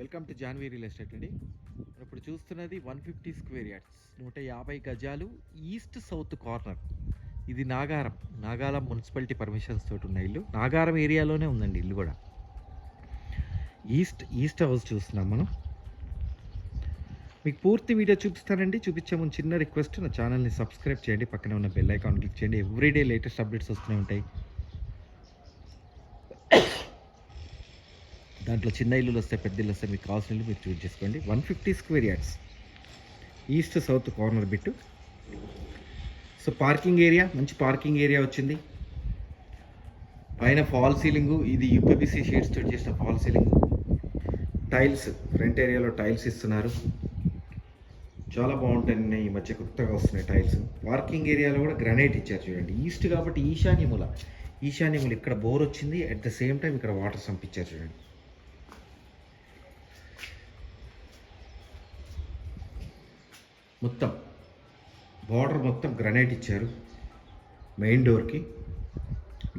Welcome to Janvi real estate అండి. మనం ఇప్పుడు చూస్తున్నది వన్ ఫిఫ్టీ స్క్వేర్ యార్డ్స్ నూట యాభై గజాలు ఈస్ట్ సౌత్ కార్నర్. ఇది నాగారం నాగారం మున్సిపాలిటీ పర్మిషన్స్ తోటి ఉన్న ఇల్లు. నాగారం ఏరియాలోనే ఉందండి ఇల్లు కూడా. ఈస్ట్ ఈస్ట్ హౌస్ చూస్తున్నాం మనం. మీకు పూర్తి వీడియో చూపిస్తానండి. చూపించే ముందు చిన్న రిక్వెస్ట్ నా ఛానల్ని సబ్స్క్రైబ్ చేయండి. పక్కనే ఉన్న బెల్ ఐకాన్ క్లిక్ చేయండి. ఎవ్రీడే లేటెస్ట్ అప్డేట్స్ వస్తూనే ఉంటాయి. దాంట్లో చిన్న ఇల్లులు వస్తే పెద్ద ఇల్లు వస్తే మీకు కావాల్సిన ఇల్లు మీరు చూజ్ చేసుకోండి. One fifty square yards east south corner bit so parking area మంచి పార్కింగ్ ఏరియా వచ్చింది. పైన ఫాల్ సీలింగ్ ఇది యూపీబీసీ షీట్స్ తోటి చేసిన ఫాల్ సీలింగ్ టైల్స్ ఫ్రంట్ ఏరియాలో టైల్స్ ఇస్తున్నారు. చాలా బాగుంటాయి ఈ మధ్య కొత్తగా వస్తున్నాయి టైల్స్ పార్కింగ్ ఏరియాలో కూడా గ్రనైట్ ఇచ్చారు చూడండి. ఈస్ట్ కాబట్టి ఈశాన్యముల. ఈశాన్యములు ఇక్కడ బోర్ వచ్చింది. అట్ ద సేమ్ టైం ఇక్కడ వాటర్ సంపించారు చూడండి. మొత్తం బార్డర్ మొత్తం గ్రనైట్ ఇచ్చారు మెయిన్ డోర్కి.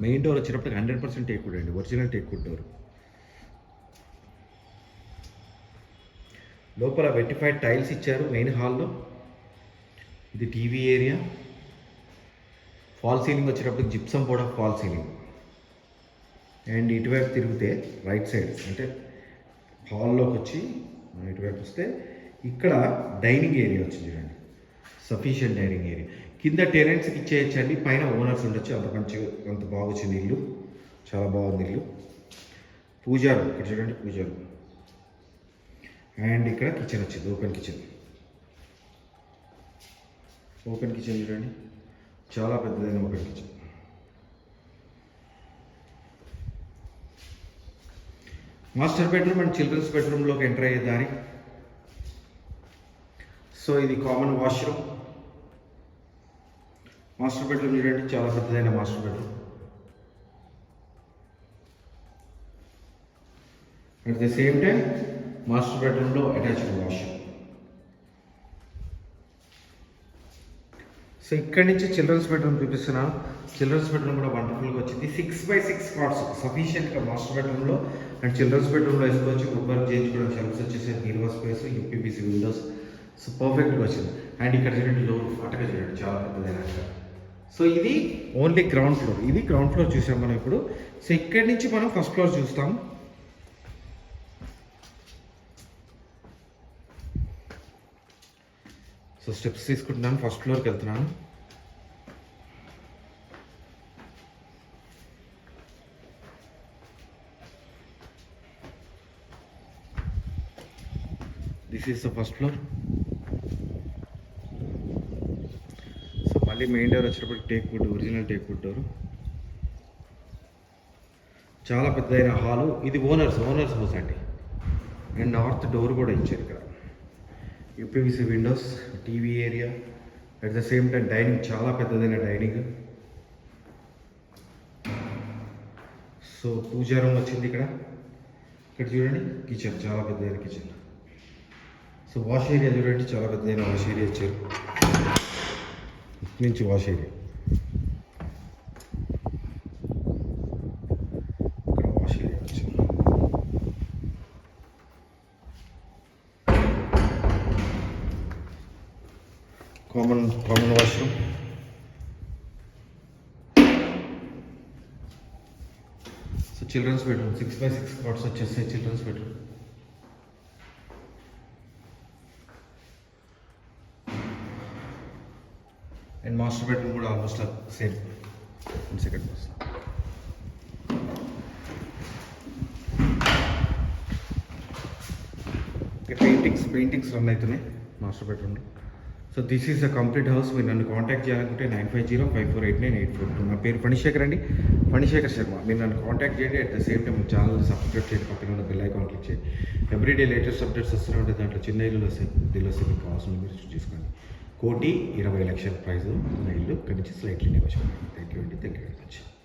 మెయిన్ డోర్ వచ్చినప్పటికి హండ్రెడ్ పర్సెంట్ టేక్వుడ్ అండి ఒరిజినల్ టేక్వుడ్ డోర్. లోపల వెట్టిఫైడ్ టైల్స్ ఇచ్చారు మెయిన్ హాల్లో. ఇది టీవీ ఏరియా. ఫాల్ సీలింగ్ వచ్చేటప్పుడు జిప్సం కూడా ఫాల్ సీలింగ్. అండ్ ఇటువైపు తిరిగితే రైట్ సైడ్ అంటే హాల్లోకి వచ్చి ఇటువైపు వస్తే ఇక్కడ డైనింగ్ ఏరియా వచ్చింది సఫిషియంట్ డైనింగ్ ఏరియా కింద టెరెంట్స్కి ఇచ్చేయచ్చండి. పైన ఓనర్స్ ఉండొచ్చు. అంత మంచి అంత బాగా నీళ్ళు. ఇల్లు చాలా బాగుంది ఇల్లు పూజారు. ఇక్కడ చూడండి పూజారు. అండ్ ఇక్కడ కిచెన్ వచ్చింది. Open kitchen. ఓపెన్ కిచెన్ చూడండి. చాలా పెద్దదైన open kitchen. Master bedroom and children's బెడ్రూమ్లోకి ఎంటర్ అయ్యే దారి. సో ఇది కామన్ వాష్రూమ్. మాస్టర్ బెడ్రూమ్ చూడండి చాలా పెద్దదైన master bedroom at the same time master బెడ్రూమ్లో అటాచ్డ్ వాష్రూమ్. సో ఇక్కడి నుంచి చిల్డ్రన్స్ బెడ్రూమ్ చూపిస్తున్నాను చిల్డ్రన్స్ బెడ్రూమ్ కూడా వండర్ఫుల్గా వచ్చింది. సిక్స్ బై సిక్స్ కార్డ్స్ సఫిషియెంట్గా మాస్టర్ బెడ్రూమ్లో. అండ్ చిల్డ్రన్స్ బెడ్రూమ్లో వేసుకోవచ్చు. వుడ్ చేయించుకోవడం షెల్ఫ్స్ వచ్చేసి నీరవ స్పేస్ యూపీబీసీ విండోస్. సో పర్ఫెక్ట్గా వచ్చింది. అండ్ ఇక్కడ చూడండి లోన్ అటక చూడండి చాలా సో ఇది ఓన్లీ గ్రౌండ్ ఫ్లోర్ ఇది గ్రౌండ్ ఫ్లోర్ చూసాం మనం ఇప్పుడు. సో ఇక్కడి నుంచి మనం ఫస్ట్ ఫ్లోర్ చూస్తాం. సో స్టెప్స్ తీసుకుంటున్నాను. ఫస్ట్ ఫ్లోర్కి వెళ్తున్నాను. This is the first floor so మళ్ళీ మెయిన్ డోర్ వచ్చేటప్పుడు teak wood original teak wood door చాలా పెద్దదైన హాలు ఇది ఓనర్స్ ఓనర్స్ హౌస్ అండి. అండ్ నార్త్ డోర్ కూడా ఇచ్చారు ఇక్కడ. UPVC windows TV area at the same time dining చాలా పెద్దదైన డైనింగ్ సో పూజా రూమ్ వచ్చింది ఇక్కడ. ఇక్కడ చూడండి కిచెన్ చాలా పెద్దదైన కిచెన్ సో వాష్ ఏరియా చూడండి చాలా పెద్దదైన వాష్ ఏరియా ఇచ్చారు. నుంచి వాష్ ఏరియా ఇక్కడ వాష్ ఏరియా వచ్చింది common common washroom so children's bedroom six by six cots వచ్చేస్తాయి children's bedroom and master bedroom కూడా ఆల్మోస్ట్ సేమ్ సెకండ్ వస్తుంది పెయింటింగ్స్ పెయింటింగ్స్ రన్ అవుతున్నాయి మాస్టర్ బెడ్రూమ్లో so this is a complete house మీరు నన్ను contact చేయాలనుకుంటే nine five zero five four eight nine eight four two నా పేరు ఫణిశేఖర్ అండి. ఫణిశేఖర్ శర్మ. మీరు నన్ను కాంటాక్ట్ చేయండి. At the same time channel subscribe చేయండి. పక్కన ఉన్న బెల్ ఐకాన్ క్లిక్ చేయండి. ఎవ్రీడే లేటెస్ట్ అప్డేట్స్ వస్తూనే ఉంటాయి. దాంట్లో చిన్న ఇల్లు వస్తాయి. ఇల్లు వస్తే మీకు కావాల్సిన మీరు చూసుకోండి. కోటి ఇరవై లక్షల ప్రైజ్ ఉన్న ఇల్లు ఇక్కడి నుంచి స్లైట్లీ నెగోషియబుల్ థ్యాంక్ యూ అండి థ్యాంక్ యూ వెరీ మచ్